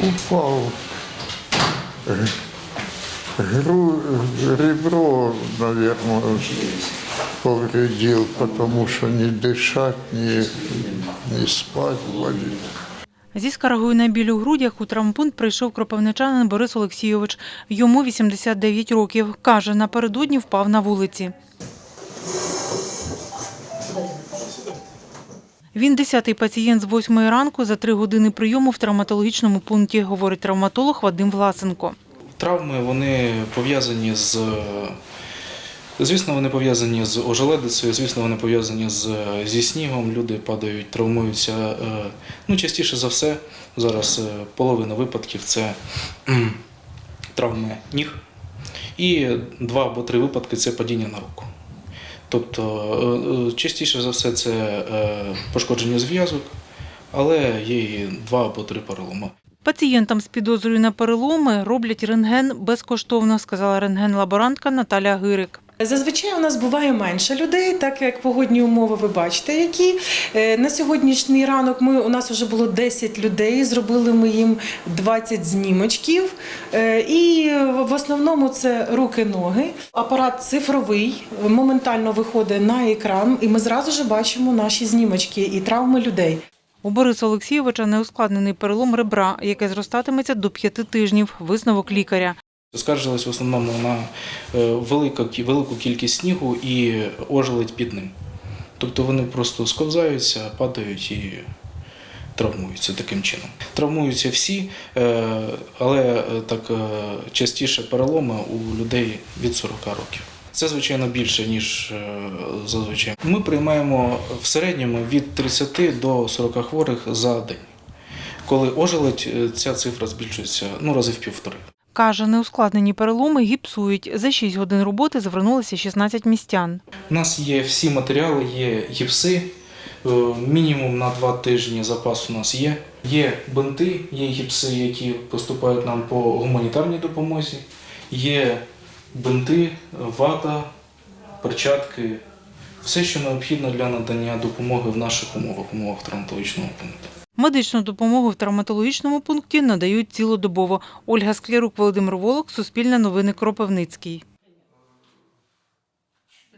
Упал. Г- Гру, ребро, наверное, повредил, потому что не дышать, не, не спать болит. Зі скаргою на біль у грудях у травмпункт прийшов кропивничанин Борис Олексійович. Йому 89 років. Каже, напередодні впав на вулиці. Він десятий пацієнт з восьмої ранку за три години прийому в травматологічному пункті, говорить травматолог Вадим Власенко. Травми вони пов'язані з. Звісно, вони пов'язані з ожеледицею, звісно, вони пов'язані з, зі снігом. Люди падають, травмуються. е, Ну, частіше за все, зараз е, половина випадків це травми ніг. І два або три випадки це падіння на руку. Тобто, е, е, частіше за все це е, пошкодження зв'язок, але є і два або три переломи. Пацієнтам з підозрою на переломи роблять рентген безкоштовно, сказала рентген-лаборантка Наталя Гирик. Зазвичай у нас буває менше людей, так як погодні умови ви бачите, які Е, на сьогоднішній ранок ми у нас вже було 10 людей. Зробили ми їм 20 знімочків, Е, і в основному це руки-ноги. Апарат цифровий моментально виходить на екран, і ми зразу ж бачимо наші знімочки і травми людей. У Бориса Олексійовича неускладнений перелом ребра, яке зростатиметься до п'яти тижнів. Висновок лікаря. Скаржились в основному на е, велику кількість снігу і ожеледь під ним. Тобто вони просто сковзаються, падають і травмуються таким чином. Травмуються всі, е, але е, так частіше переломи у людей від 40 років. Це, звичайно, більше, ніж зазвичай. Ми приймаємо в середньому від 30 до 40 хворих за день. Коли ожеледь, ця цифра збільшується ну, рази в півтори. Каже, неускладнені переломи гіпсують. За 6 годин роботи звернулися 16 містян. У нас є всі матеріали, є гіпси, е, мінімум на два тижні запас у нас є. Є бинти, є гіпси, які поступають нам по гуманітарній допомозі. Є бинти, вата, перчатки, все, що необхідно для надання допомоги в наших умовах, умовах травматологічного пункту. Медичну допомогу в травматологічному пункті надають цілодобово. Ольга Склярук, Володимир Волок, Суспільне новини Кропивницький.